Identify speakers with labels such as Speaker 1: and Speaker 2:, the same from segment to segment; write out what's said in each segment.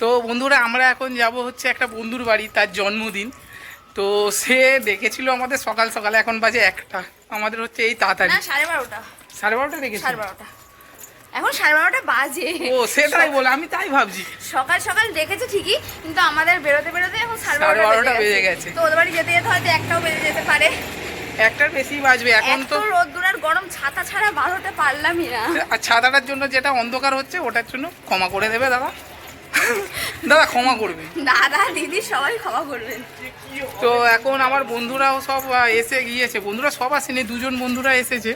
Speaker 1: তো বন্ধুরা আমরা এখন যাব হচ্ছে একটা বন্ধুর বাড়ি তার জন্মদিন। তো সে ডেকেছিল আমাদের সকাল সকালে এখন বাজে একটা। আমাদের হচ্ছে এই তাড়াতাড়ি।
Speaker 2: সাড়ে বারোটা।
Speaker 1: সাড়ে বারোটা ডেকেছিল
Speaker 2: সাড়ে বারোটা। এখন সাড়ে বারোটা বাজে।
Speaker 1: ও সেটাই বলে আমি তাই ভাবছি।
Speaker 2: সকাল সকাল দেখেছে ঠিকই কিন্তু আমাদের বেরোতে বেরোতে এখন সাড়ে বারোটা বেজে গেছে। তো ওদের বাড়ি যেতে যেতে হয়তো একটাও বেজে যেতে পারে।
Speaker 1: একটার বেশি বাজবে এখন তো
Speaker 2: রোদ্দুর আর গরম ছাতা ছাড়া বার হতে পারলামই না।
Speaker 1: আর ছাতাটার জন্য যেটা অন্ধকার হচ্ছে ওটার জন্য ক্ষমা করে দেবে দাদা। দাদা ক্ষমা করবে।
Speaker 2: দাদা দিদি সবাই ক্ষমা করবেন
Speaker 1: তো এখন আমার বন্ধুরাও সব এসে গিয়েছে। বন্ধুরা সব আসেনি দুজন বন্ধুরা এসেছে।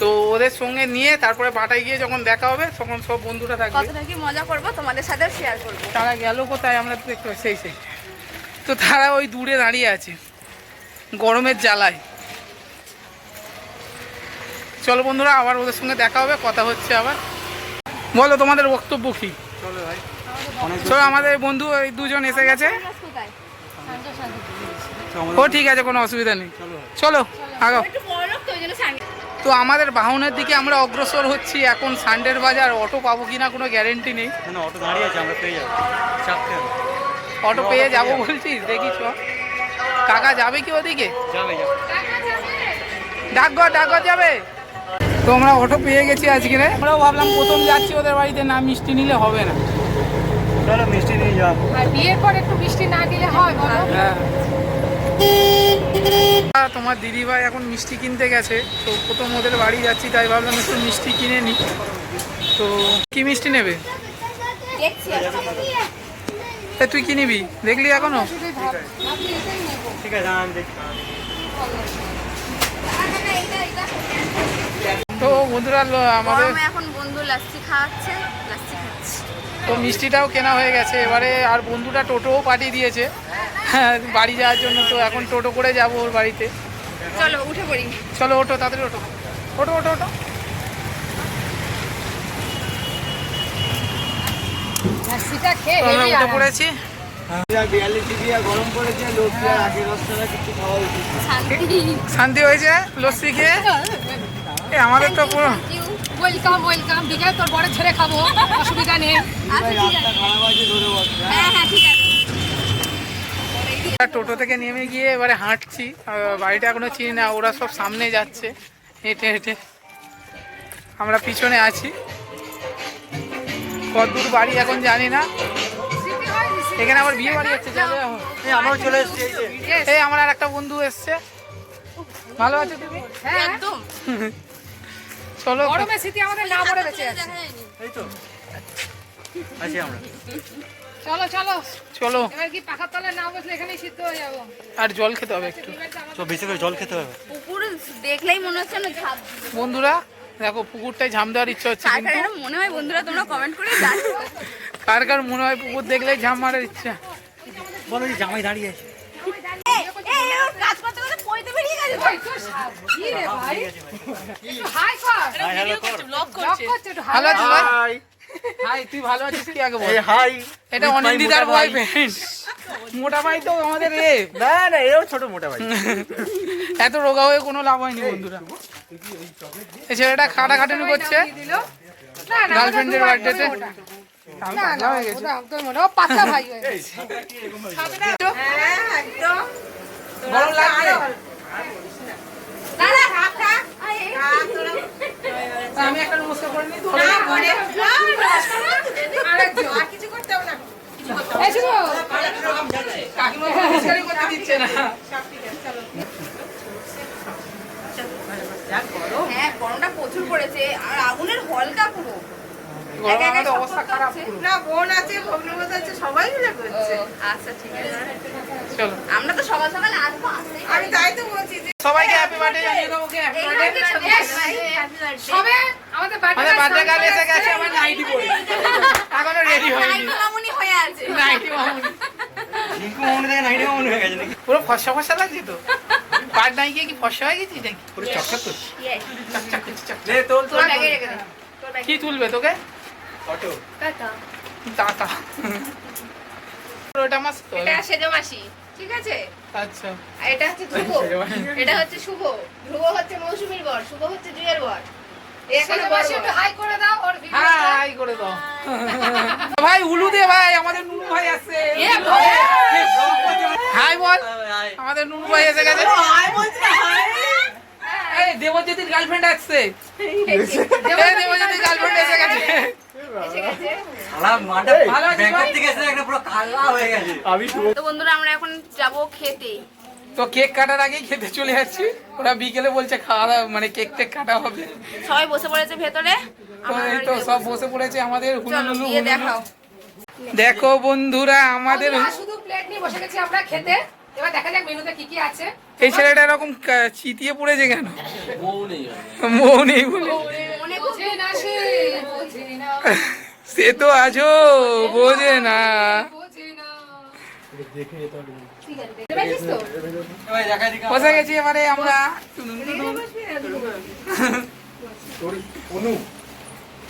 Speaker 1: তো ওদের সঙ্গে নিয়ে তারপরে বাটায় গিয়ে যখন দেখা হবে তখন সব বন্ধুরা থাকবে।
Speaker 2: কতটা কি মজা করব তোমাদের সাথেও শেয়ার করব।
Speaker 1: তারা গেল কোথায় আমরা দেখতে সেই সেই তো তারা ওই দূরে দাঁড়িয়ে আছে গরমের জ্বালায়। চলো বন্ধুরা আবার ওদের সঙ্গে দেখা হবে কথা হচ্ছে আবার। বলো তোমাদের বক্তব্য কি?
Speaker 3: চলো
Speaker 1: আমাদের বন্ধু ওই দুজন এসে গেছে। ও ঠিক আছে কোনো অসুবিধা নেই। চলো আগাও।
Speaker 2: তো
Speaker 1: আমাদের বাহনের দিকে আমরা অগ্রসর হচ্ছি। এখন সানডের বাজার অটো পাবো কিনা কোনো গ্যারেন্টি নেই।
Speaker 3: অটো দাঁড়িয়ে আছে আমরা পেয়ে যাব।
Speaker 1: অটো পেয়ে যাব বলছিস দেখি চ। কাকা যাবে কি ওদিকে? ডাকঘর ডাকঘর যাবে? তো আমরা অটো পেয়ে গেছি আজকে রে। আমরাও ভাবলাম প্রথম যাচ্ছি ওদের বাড়িতে না মিষ্টি নিলে হবে না।
Speaker 3: চলো মিষ্টি নিয়ে যাও।
Speaker 4: আর বিয়ের পর একটু মিষ্টি না দিলে হয় বলো।
Speaker 1: হ্যাঁ। তোমার দিদিভাই এখন মিষ্টি কিনতে গেছে তো প্রথম ওদের বাড়ি যাচ্ছি তাই ভাবলাম একটু মিষ্টি কিনে নিই তো কি মিষ্টি নেবে? তুই কি নিবি? দেখলি এখনও?
Speaker 3: ঠিক আছে আমি দেখি
Speaker 1: তো বন্ধুরা আমাদের
Speaker 2: এখন বন্ধু লাস্সি খাওয়াচ্ছে লাস্সি খাচ্ছি।
Speaker 1: তো মিষ্টিটাও কেনা হয়ে গেছে। এবারে আর বন্ধুটা টোটোও পাঠিয়ে দিয়েছে। হ্যাঁ বাড়ি যাওয়ার জন্য তো এখন টোটো করে যাব ওর বাড়িতে।
Speaker 2: চলো উঠে পড়ি।
Speaker 1: চলো ওটো তাড়াতাড়ি ওটো ওটো ওটো ওটো
Speaker 4: লস্যিটা
Speaker 1: আমরা উঠে পড়েছি।
Speaker 2: শান্তি
Speaker 1: হয়েছে? লস্যি খেয়ে? আমাদের তো পুরো
Speaker 4: ওয়েলকাম ওয়েলকাম বিজয় তোর বড় ছেড়ে খাব। অসুবিধা নেই।
Speaker 2: আচ্ছা
Speaker 3: বসবে
Speaker 2: হ্যাঁ। হ্যাঁ ঠিক আছে।
Speaker 1: আর টোটো থেকে নেমে গিয়ে এবারে হাঁটছি। বাড়িটা এখনও চিনি না ওরা সব সামনে যাচ্ছে। হেঁটে হেঁটে। আমরা পিছনে আছি। কতদূর বাড়ি এখন জানি না। এখানে আবার বিয়ে বাড়ি হচ্ছে।
Speaker 3: আমরাও চলে এসেছি এই
Speaker 1: আমার আর একটা বন্ধু এসছে। ভালো আছে তুমি?
Speaker 4: হ্যাঁ
Speaker 2: একদম।
Speaker 1: চলো।
Speaker 4: স্মৃতি আমাদের না পড়ে বেঁচে আছে।
Speaker 3: এই তো। আছি আমরা।
Speaker 4: চলো চলো।
Speaker 1: চলো।
Speaker 4: এবার কি পাখার তলায় না বসলে এখানেই সিদ্ধ হয়ে যাব?
Speaker 1: আর জল খেতে হবে একটু।
Speaker 3: তো বেশি করে জল খেতে হবে।
Speaker 2: পুকুর দেখলেই মনে হচ্ছে না ঝাঁপ
Speaker 1: বন্ধুরা দেখো পুকুরটায় ঝাম দেওয়ার ইচ্ছা হচ্ছে
Speaker 2: কার কার
Speaker 1: কিন্তু
Speaker 2: মনে হয় বন্ধুরা তোমরা কমেন্ট করে জানো
Speaker 1: কার কার মনে হয় পুকুর দেখলেই ঝাম মারার ইচ্ছা।
Speaker 3: বলো যে জামাই দাঁড়িয়ে আছে।
Speaker 1: এটা তো এত রোগা হয়ে কোনো লাভ হয়নি বন্ধুরা এই ছেলেটা খাটাখাটুনি করছে
Speaker 4: দিল না না
Speaker 1: গার্লফ্রেন্ডের বার্থডেতে হয়ে
Speaker 4: মনে ভাই হয়ে
Speaker 1: লাগছে
Speaker 2: দাদা, খা, খা। আয়, এই, হ্যাঁ গরমটা প্রচুর পড়েছে আর আগুনের হলকা পুরো।
Speaker 5: না বোন আছে ভগ্নবোধ আছে সবাই মিলে করছে
Speaker 2: আচ্ছা ঠিক আছে।
Speaker 1: চলো।
Speaker 2: আমরা তো সকাল সকাল আসব
Speaker 5: আমি তাই তো বলছি যে
Speaker 1: সবাইকে হ্যাপি বার্থডে জানিয়ে দেবো ওকে হ্যাপি বার্থডে
Speaker 4: সবে আমাদের
Speaker 1: বার্থডে গাল এসে গেছে আমার নাইটি পরে এখনও রেডি হয়নি
Speaker 2: হয়ে আছে
Speaker 1: নাইটি মামুনি
Speaker 3: রিঙ্কু থেকে নাইটে হয়ে গেছে নাকি
Speaker 1: পুরো ফর্সা ফর্সা লাগছে তো। পাট নাই গিয়ে কি ফর্সা হয়ে গেছিস নাকি?
Speaker 3: পুরো চকচক করছে
Speaker 2: Yes.
Speaker 1: চাক চাক চাক চাক।
Speaker 3: তোল
Speaker 2: তোর ব্যাগে রেখে দে। তোর ব্যাগে
Speaker 1: কি তুলবে তোকে?
Speaker 3: অটো
Speaker 2: টাটা
Speaker 1: টাটা ওটা তো
Speaker 2: এটা সেজো মাসি ঠিক আছে?
Speaker 1: আচ্ছা।
Speaker 2: আর এটা হচ্ছে ধ্রুব। এটা হচ্ছে শুভ। ধ্রুব হচ্ছে মৌসুমীর বর শুভ হচ্ছে জুয়ের বর।
Speaker 4: ছেলে মাসি একটু হাই করে দাও ওর
Speaker 1: করে দাও। ভাই উলু দে ভাই আমাদের নুনু ভাই
Speaker 4: আছে।
Speaker 1: হাই বল। আমাদের নুনু ভাই এসে গেছে। এই দেবজ্যোতির গার্লফ্রেন্ড আসছে। এই দেবজ্যোতির গার্লফ্রেন্ড এসে গেছে।
Speaker 3: হয়ে
Speaker 2: তো বন্ধুরা আমরা এখন যাব
Speaker 1: তো কেক কাটার আগেই খেতে চলে যাচ্ছি। ওরা বিকেলে বলছে খাওয়া দাওয়া মানে কেক টেক কাটা হবে।
Speaker 2: সবাই বসে পড়েছে ভেতরে।
Speaker 1: তো তো সব বসে পড়েছে আমাদের
Speaker 2: চলো
Speaker 1: হুলুলুলু
Speaker 2: দেখাও।
Speaker 1: দেখো বন্ধুরা আমাদের
Speaker 4: শুধু প্লেট নিয়ে বসে গেছি আমরা খেতে। এবার দেখা যাক মেনুতে কি কি আছে।
Speaker 1: এই ছেলেটা এরকম চিতিয়ে পড়েছে কেন? মৌ নেই বলে।
Speaker 2: মনে
Speaker 4: সে বোঝে না।
Speaker 1: সে তো আছো বোঝে না।
Speaker 4: বোঝে না। দেখেছিস তো?
Speaker 3: ভাই দেখা দিকে
Speaker 1: বসে গেছি এবারে আমরা।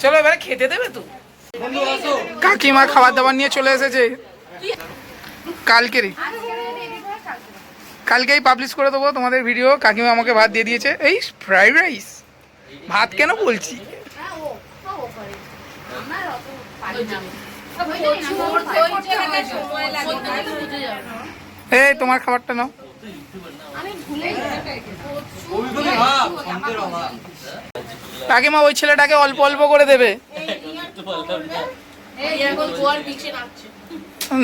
Speaker 1: চলো এবারে খেতে দেবে তো। কাকিমা খাবার দাবার নিয়ে চলে এসেছে। কালকেরই। কালকেই পাবলিশ করে দেবো তোমাদের ভিডিও কাকিমা আমাকে ভাত দিয়ে দিয়েছে। এই ফ্রাইড রাইস ভাত কেন বলছি? এই তোমার খাবারটা নাও। কাকিমা ওই ছেলেটাকে অল্প অল্প করে দেবে।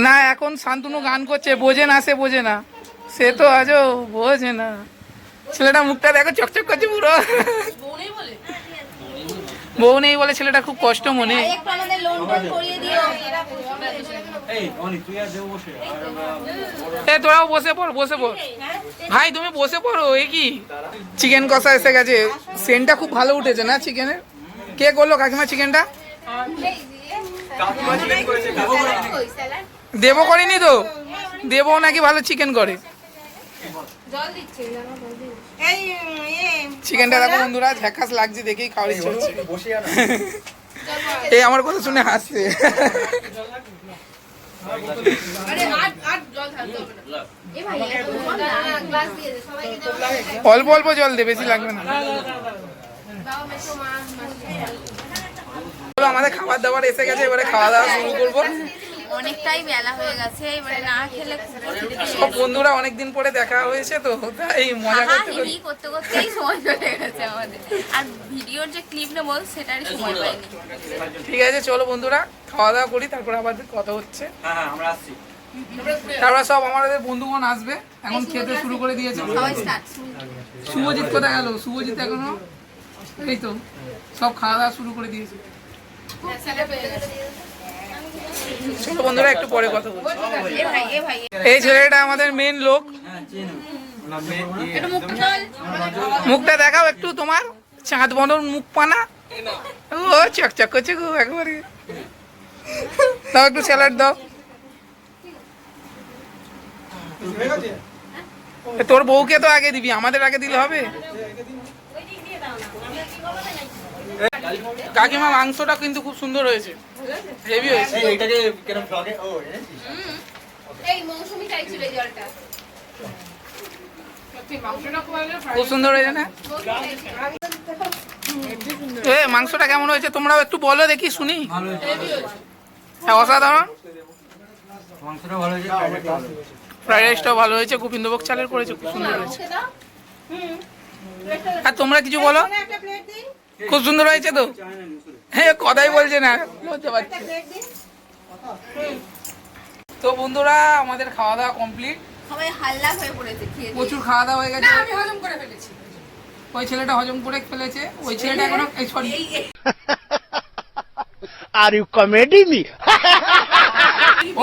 Speaker 1: না এখন শান্তনু গান করছে। বোঝে না সে বোঝে না। সে তো আজও বোঝে না। ছেলেটা মুখটা দেখো চকচক করছে পুরো। বউ নেই বলে? ছেলেটা খুব কষ্ট মনে।
Speaker 2: একটু আমাদের লোন টোন করিয়ে দিও।
Speaker 3: এই অনেক তুই আর দেবো বসে। আর আমরা
Speaker 1: এ তোরাও বসে পড় বসে পড়। ভাই তুমি বসে পড়ো এ কি? চিকেন কষা এসে গেছে। সেন্টটা খুব ভালো উঠেছে না চিকেনের? কে করল কাকিমা চিকেনটা? দেবো করেনি তো? দেবো নাকি ভালো চিকেন করে?
Speaker 5: এই ইয়ে
Speaker 1: চিকেনটা দেখো বন্ধুরা ঝ্যাকাস লাগছে দেখেই খাওয়ার ইচ্ছে হচ্ছে। এই আমার কথা শুনে হাসছে। অল্প অল্প জল দে বেশি লাগবে না। চলো, আমাদের খাবার দাবার এসে গেছে এবারে খাওয়া দাওয়া শুরু করব।
Speaker 2: অনেকটাই বেলা হয়ে গেছে এবারে না খেলে
Speaker 1: সব বন্ধুরা অনেকদিন পরে দেখা হয়েছে তো তাই মজা করতে করতে
Speaker 2: করতেই সময় চলে গেছে আমাদের। আর ভিডিওর যে ক্লিপ নেব সেটারই সময় পাইনি।
Speaker 1: ঠিক আছে চলো বন্ধুরা খাওয়া দাওয়া করি তারপরে আবার কথা হচ্ছে।
Speaker 3: হ্যাঁ হ্যাঁ আমরা আসছি।
Speaker 1: তারপরে সব আমাদের বন্ধুগণ আসবে এখন খেতে শুরু করে দিয়েছে। শুভজিৎ কোথায় গেল? শুভজিৎ এখনও? এই তো সব খাওয়া দাওয়া শুরু করে দিয়েছে। চলো বন্ধুরা একটু পরে কথা বলছি। এই ছেলেটা আমাদের মেন লোক। মুখটা দেখাও একটু তোমার। চাঁদ বন্ধন মুখ পানা ও চকচক করছে গো একবারে। দাও একটু স্যালাড দাও। তোর বউকে তো আগে দিবি আমাদের আগে দিলে হবে। কাকিমা মাংসটা কিন্তু খুব সুন্দর হয়েছে। হেভি হয়েছে।
Speaker 3: এই এটাকে কেন ব্লগে ও
Speaker 2: এই মৌসুমি চাইছিল এই জলটা।
Speaker 1: খুব সুন্দর হয়েছে না? এ মাংসটা কেমন হয়েছে? তোমরাও একটু বলো দেখি শুনি। হ্যাঁ অসাধারণ।
Speaker 3: মাংসটা ভালো হয়েছে
Speaker 1: ফ্রাইড রাইসটাও ভালো হয়েছে। গোবিন্দভোগ চালের করেছে খুব সুন্দর হয়েছে। আর তোমরা কিছু বলো?
Speaker 5: একটা প্লেট দিন।
Speaker 1: খুব সুন্দর হয়েছে তো? হ্যাঁ কথাই বলছে না। লজ্জা পাচ্ছে তো বন্ধুরা আমাদের খাওয়া দাওয়া কমপ্লিট
Speaker 2: সবাই হাল্লা হয়ে পড়েছে
Speaker 1: প্রচুর খাওয়া দাওয়া হয়ে গেছে।
Speaker 4: আমি হজম করে ফেলেছি।
Speaker 1: ওই ছেলেটা হজম করে ফেলেছে। ওই ছেলেটা এখনও sorry
Speaker 6: Are you comedy me?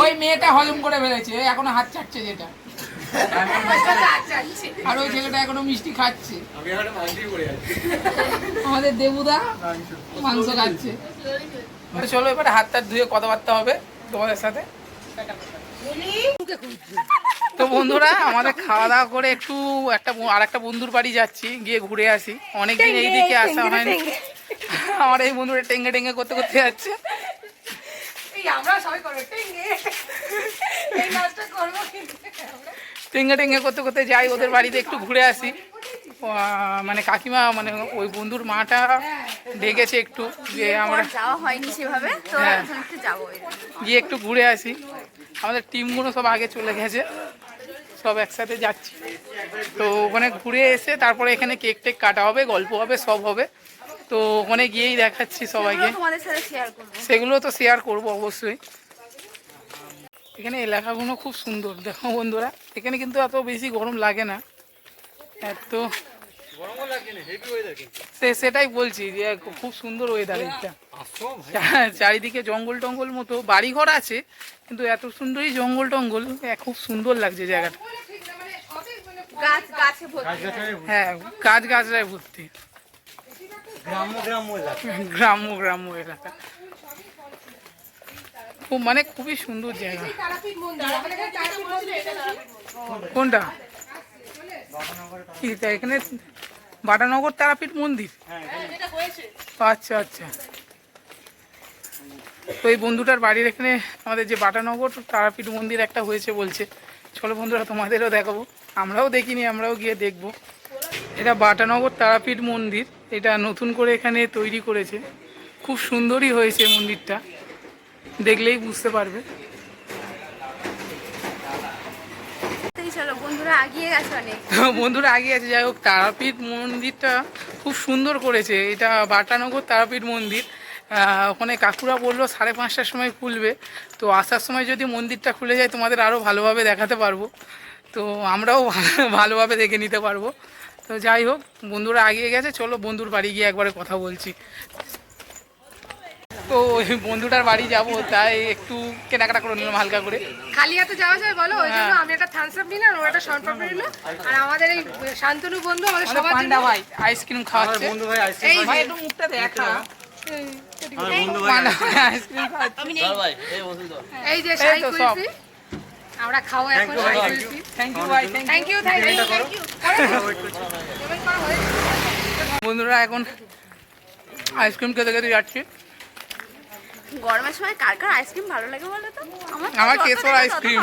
Speaker 1: ওই মেয়েটা হজম করে ফেলেছে। এখনও হাত চাটছে যেটা। আর ওই ছেলেটা এখনও মিষ্টি খাচ্ছে। আমাদের দেবুদা মাংস খাচ্ছে। তো চলো এবারে হাত টাত ধুয়ে কথাবার্তা হবে তোমাদের সাথে। তো বন্ধুরা আমাদের খাওয়া দাওয়া করে একটু একটা আর একটা বন্ধুর বাড়ি যাচ্ছি গিয়ে ঘুরে আসি। অনেকদিন এইদিকে আসা হয়নি। আমার এই বন্ধুরা টেঙ্গে টেঙ্গে করতে করতে যাচ্ছে।
Speaker 4: আমরা সবাই করব? টেঙ্গে। এই নাচটা করব
Speaker 1: টেঙ্গে টেঙ্গে করতে করতে যাই ওদের বাড়িতে একটু ঘুরে আসি। মানে কাকিমা মানে ওই বন্ধুর মাটা ডেকেছে একটু যে আমরা
Speaker 2: যাওয়া হয়নি সেভাবে তো
Speaker 1: হ্যাঁ।
Speaker 2: একটু যাব
Speaker 1: গিয়ে একটু ঘুরে আসি। আমাদের টিমগুলো সব আগে চলে গেছে সব একসাথে যাচ্ছি। তো ওখানে ঘুরে এসে তারপরে এখানে কেক টেক কাটা হবে গল্প হবে সব হবে। তো ওখানে গিয়েই দেখাচ্ছি সবাইকে।
Speaker 2: তোমাদের সাথে শেয়ার করব।
Speaker 1: সেগুলো তো শেয়ার করব অবশ্যই। এখানে এলাকাগুলো খুব সুন্দর দেখো বন্ধুরা। এখানে কিন্তু এত বেশি গরম লাগে না। এত সে সেটাই বলছি যে খুব সুন্দর ওয়েদার এটা চারিদিকে জঙ্গল টঙ্গল মতো বাড়ি ঘর আছে কিন্তু এত সুন্দরই জঙ্গল টঙ্গল খুব সুন্দর লাগছে জায়গাটা।
Speaker 2: গাছ গাছে ভর্তি।
Speaker 1: হ্যাঁ গাছ গাছরায় ভর্তি।
Speaker 3: গ্রাম্য গ্রাম্য এলাকা।
Speaker 1: গ্রাম্য গ্রাম্য এলাকা। খুব মানে খুবই সুন্দর জায়গা। কোনটা? কি তা এখানে বাটানগর তারাপীঠ মন্দির? আচ্ছা আচ্ছা। তো এই বন্ধুটার বাড়ির এখানে আমাদের যে বাটানগর তারাপীঠ মন্দির একটা হয়েছে বলছে। চলো বন্ধুরা তোমাদেরও দেখাবো। আমরাও দেখিনি আমরাও গিয়ে দেখব। এটা বাটানগর তারাপীঠ মন্দির। এটা নতুন করে এখানে তৈরি করেছে। খুব সুন্দরই হয়েছে মন্দিরটা। দেখলেই বুঝতে পারবে।
Speaker 2: বন্ধুরা
Speaker 1: আগে আছে যাই হোক তারাপীঠ মন্দিরটা খুব সুন্দর করেছে। এটা বাটানগর তারাপীঠ মন্দির। ওখানে কাকুরা বলল সাড়ে পাঁচটার সময় খুলবে। তো আসার সময় যদি মন্দিরটা খুলে যায় তোমাদের আরও ভালোভাবে দেখাতে পারব। তো আমরাও ভালো- ভালোভাবে দেখে নিতে পারব। তো যাই হোক বন্ধুরা আগিয়ে গেছে চলো বন্ধুর বাড়ি গিয়ে একবারে কথা বলছি। তো ওই বন্ধুটার বাড়ি যাব তাই একটু কেনাকাটা করে নিলাম হালকা করে।
Speaker 4: খালি হাতে যাওয়া যায় বলো? ওই জন্য
Speaker 1: হ্যাঁ।
Speaker 4: আমি একটা থামস আপ নিলাম ও একটা শর্ট নিল আর আমাদের এই শান্তনু বন্ধু আমাদের সবার জন্য
Speaker 1: পান্ডা ভাই আইসক্রিম খাওয়াচ্ছে।
Speaker 3: বন্ধু ভাই আইসক্রিম
Speaker 4: এই
Speaker 1: ভাই একটু মুখটা দেখা
Speaker 3: ভাই
Speaker 1: আইসক্রিম খাওয়াচ্ছে
Speaker 4: এই যে
Speaker 1: তো
Speaker 4: কুলফি আমরা খাব এখন
Speaker 1: থ্যাংক ইউ ভাই thank
Speaker 4: thank you thank you thank you
Speaker 1: বন্ধুরা এখন আইসক্রিম খেতে খেতে যাচ্ছি।
Speaker 2: গরমের সময় কার কার আইসক্রিম ভালো লাগে বলো তো? আমার
Speaker 1: আমার কেশর আইসক্রিম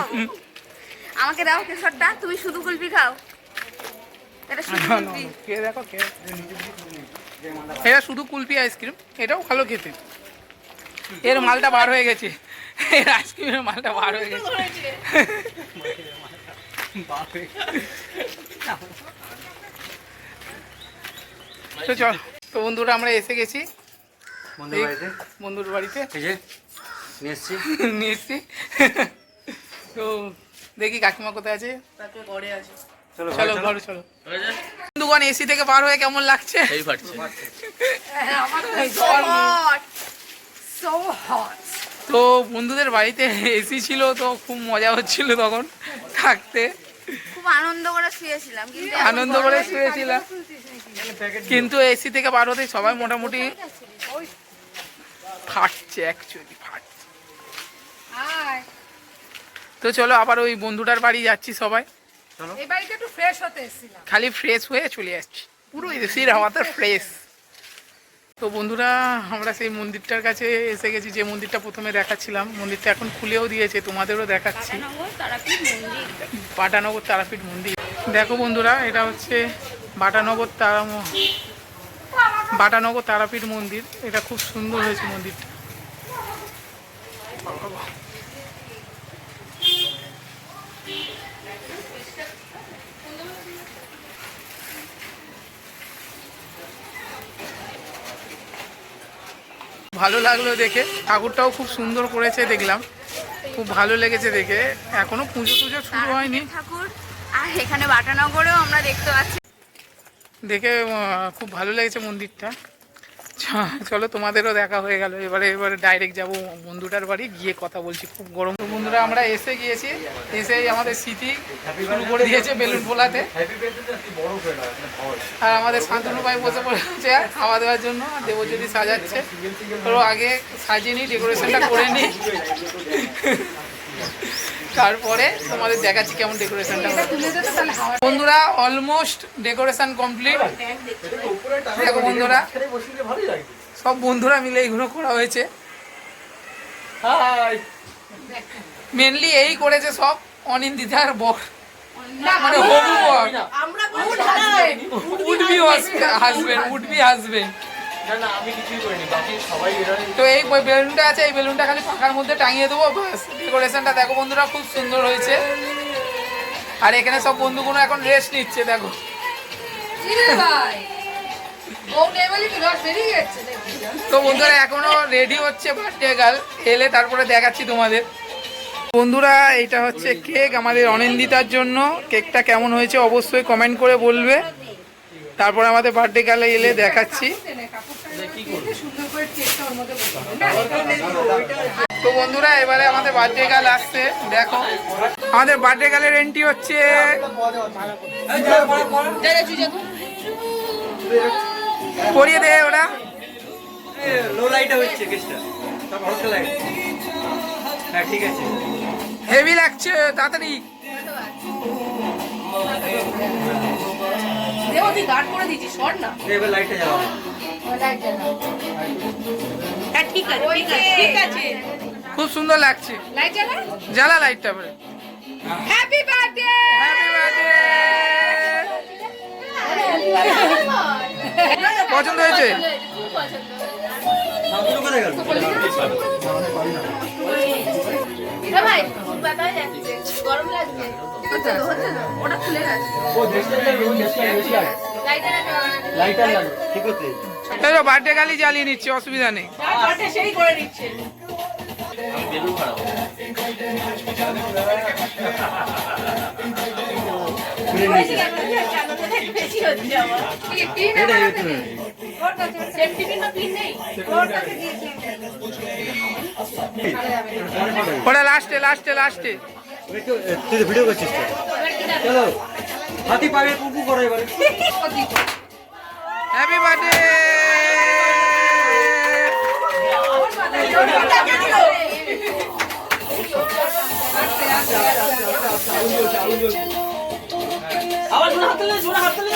Speaker 2: আমাকে দাও কেশরটা তুমি শুধু কুলফি খাও। এটা শুধু কুলফি।
Speaker 1: কে দেখো কে এটা শুধু কুলফি আইসক্রিম এটাও ভালো খেতে। এর মালটা বার হয়ে গেছে। এর আইসক্রিমের মালটা বার হয়ে গেছে। তো চল তো বন্ধুরা আমরা এসে গেছি।
Speaker 3: বাড়িতে?
Speaker 1: বন্ধুর বাড়িতে।
Speaker 3: নিয়ে এসছি।
Speaker 1: নিয়ে এসছি। তো দেখি কাকিমা কোথায় আছে।
Speaker 3: চলো
Speaker 1: চলো
Speaker 3: ঘরে
Speaker 1: চলো। বন্ধুগণ এসি থেকে বার হয়ে কেমন লাগছে?
Speaker 2: হট
Speaker 4: সো হট
Speaker 1: তো বন্ধুদের বাড়িতে এসি ছিল তো খুব মজা হচ্ছিল তখন থাকতে।
Speaker 2: খুব আনন্দ করে শুয়েছিলাম কিন্তু
Speaker 1: আনন্দ করে শুয়েছিলাম। কিন্তু এসি থেকে বার হতে সবাই মোটামুটি ফাটছে অ্যাকচুয়ালি ফাটছে। তো চলো আবার ওই বন্ধুটার বাড়ি যাচ্ছি সবাই।
Speaker 4: এই বাড়িতে একটু ফ্রেশ হতে এসেছিলাম।
Speaker 1: খালি ফ্রেশ হয়ে চলে আসছি। পুরো এসির হাওয়াতে ফ্রেশ তো বন্ধুরা আমরা সেই মন্দিরটার কাছে এসে গেছি যে মন্দিরটা প্রথমে দেখাচ্ছিলাম। মন্দিরটা এখন খুলেও দিয়েছে তোমাদেরও দেখাচ্ছি। বাটানগর তারাপীঠ মন্দির। দেখো বন্ধুরা এটা হচ্ছে বাটানগর তারা বাটানগর তারাপীঠ মন্দির। এটা খুব সুন্দর হয়েছে মন্দিরটা। ভালো লাগল দেখে। ঠাকুরটাও খুব সুন্দর করেছে দেখলাম। খুব ভালো লেগেছে দেখে। এখনও পুজো টুজো শুরু হয়নি।
Speaker 2: ঠাকুর আর এখানে বাটানগরেও আমরা দেখতে পাচ্ছি।
Speaker 1: দেখে খুব ভালো লেগেছে মন্দিরটা। চলো তোমাদেরও দেখা হয়ে গেল। এবারে এবারে ডাইরেক্ট যাব বন্ধুটার বাড়ি, গিয়ে কথা বলছি, খুব গরম। বন্ধুরা, আমরা এসে গিয়েছি, এসেই আমাদের স্মৃতি শুরু করে দিয়েছে বেলুন ফোলাতে আর আমাদের শান্তনু ভাই বসে পড়েছে খাওয়া দেওয়ার জন্য দেবজ্যোতি সাজাচ্ছে। তো আগে সাজিয়ে নিই ডেকোরেশনটা করে নিই। তারপরে তোমাদের দেখাচ্ছি কেমন ডেকোরেশনটা বন্ধুরা অলমোস্ট ডেকোরেশন কমপ্লিট দেখো বন্ধুরা সব বন্ধুরা মিলে এগুলো করা হয়েছে। মেনলি এই করেছে সব অনিন্দিতার বর। মানে হবু বর।
Speaker 5: আমরা
Speaker 1: would be husband would be husband তো এই বেলুনটা আছে এই বেলুনটা খালি পাখার মধ্যে টাঙিয়ে দেবো বাস ডেকোরেশনটা দেখো বন্ধুরা খুব সুন্দর হয়েছে। আর এখানে সব বন্ধুগুলো এখন রেস্ট নিচ্ছে দেখো?
Speaker 4: তো
Speaker 1: বন্ধুরা এখনও রেডি হচ্ছে বার্থডে গার্ল এলে তারপরে দেখাচ্ছি তোমাদের। বন্ধুরা এটা হচ্ছে কেক আমাদের অনিন্দিতার জন্য। কেকটা কেমন হয়েছে অবশ্যই কমেন্ট করে বলবে। তারপর আমাদের বার্থডে গার্লে এলে দেখাচ্ছি। তো বন্ধুরা এবারে আমাদের বার্থডে গার্ল আসছে দেখো। আমাদের বার্থডে গার্লের এন্ট্রি হচ্ছে করিয়ে দে ওরা।
Speaker 3: লো লাইটে হচ্ছে কেসটা সব লাইট হ্যাঁ ঠিক আছে
Speaker 1: হেভি লাগছে তাড়াতাড়ি।
Speaker 4: দেও তুই গার্ড করে দিচ্ছিস শর্ট না।
Speaker 3: এবার লাইটটা জ্বালাবো
Speaker 5: ঠিক আছে ঠিক আছে
Speaker 1: খুব সুন্দর লাগছে।
Speaker 4: জ্বালা?
Speaker 1: জ্বালা লাইটটা পরে
Speaker 4: হ্যাপি বার্থডে
Speaker 1: হ্যাপি বার্থডে পছন্দ হয়েছে?
Speaker 2: গরম লাগছে। তো ওটা খুলে গেছে লাইটার
Speaker 1: এই বার্থডে গালি জ্বালিয়ে নিচ্ছে অসুবিধা নেই।
Speaker 5: ওর
Speaker 1: লাস্টে লাস্টে লাস্টে
Speaker 3: তুই ভিডিও করছিস চলো। হাতি পুপু করো এবারে।
Speaker 1: হ্যাপি বার্থডে হ্যাপি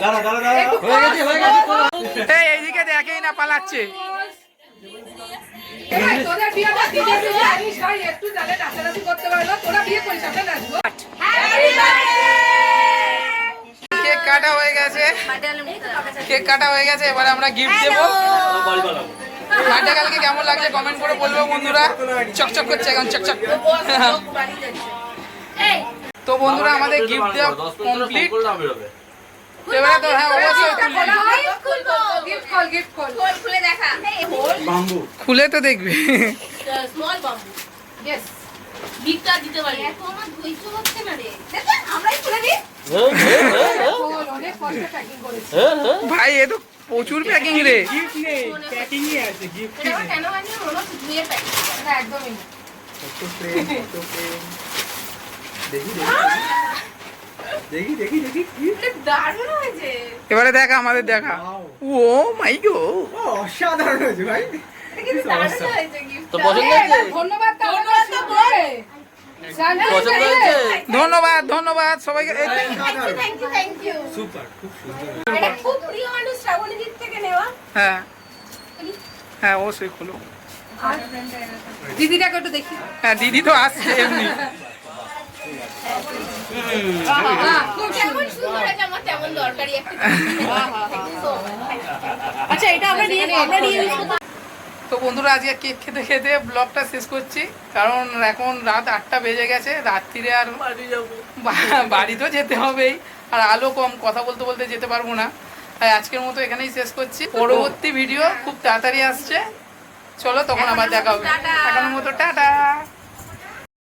Speaker 3: দাঁড়া দাঁড়া দাঁড়া হয়ে গেছে হয়ে গেছে
Speaker 1: এই এইদিকে দেখেই না পালাচ্ছে।
Speaker 4: জানে নাচানাচি করতে পারল তোরা বিয়ে করিস আমরা নাচবো
Speaker 1: কাটা হয়ে গেছে। কেক কাটা হয়ে গেছে এবারে আমরা গিফট দেবো। বার্থডে কালকে কেমন লাগছে কমেন্ট করে বলব বন্ধুরা। চকচক করছে এখন চকচক। তো বন্ধুরা আমাদের গিফট দেওয়া কমপ্লিট এবারে তো হ্যাঁ অবশ্যই খুলবো।
Speaker 4: গিফট কল গিফট কল
Speaker 2: খোল
Speaker 1: তো দেখবে।
Speaker 2: স্মল বাম্বু দিতে পারি এত আমার ধৈর্য হচ্ছে না রে দেখ আমরাই খুলে দিই
Speaker 4: কল অনেক কষ্টে প্যাকিং করেছি
Speaker 1: ভাই এ তো প্রচুর প্যাকিং রে।
Speaker 3: গিফট নেই প্যাকিংই আছে গিফট
Speaker 2: এটা আবার কেন বানিয়ে হচ্ছে ধুয়ে প্যাকেট
Speaker 4: না একদমই না।
Speaker 3: দেখি দেখি। দেখি
Speaker 2: দারুণ হয়েছে।
Speaker 1: এবারে দেখা আমাদের দেখা। ও মাই গো।
Speaker 3: অসাধারণ হয়েছে ভাই।
Speaker 4: ধন্যবাদ তো
Speaker 7: পছন্দ
Speaker 1: ধন্যবাদ ধন্যবাদ সবাইকে। এই-
Speaker 2: Thank you, thank
Speaker 3: সুপার খুব সুন্দর।
Speaker 2: এটা খুব প্রিয় মানুষ শ্রাবণী থেকে নেওয়া।
Speaker 1: হ্যাঁ। হ্যাঁ অবশ্যই খুলো।
Speaker 4: দিদিটাকে একটু দেখি।
Speaker 1: হ্যাঁ দিদি তো আসছে এমনি।
Speaker 4: হ্যাঁ,
Speaker 2: so much.
Speaker 5: আচ্ছা এটা আমরা নিয়ে আমরা নিয়ে
Speaker 1: তো বন্ধুরা আজকে কেক খেতে খেতে ব্লগটা শেষ করছি। কারণ এখন রাত আটটা বেজে গেছে রাত্রিরে আর বা- বাড়ি তো যেতে হবেই। আর আলো কম কথা বলতে বলতে যেতে পারব না। তাই আজকের মতো এখানেই শেষ করছি। পরবর্তী ভিডিও খুব তাড়াতাড়ি আসছে। চলো তখন আবার দেখা হবে।
Speaker 2: এখন
Speaker 1: এখনের মতো টাটা।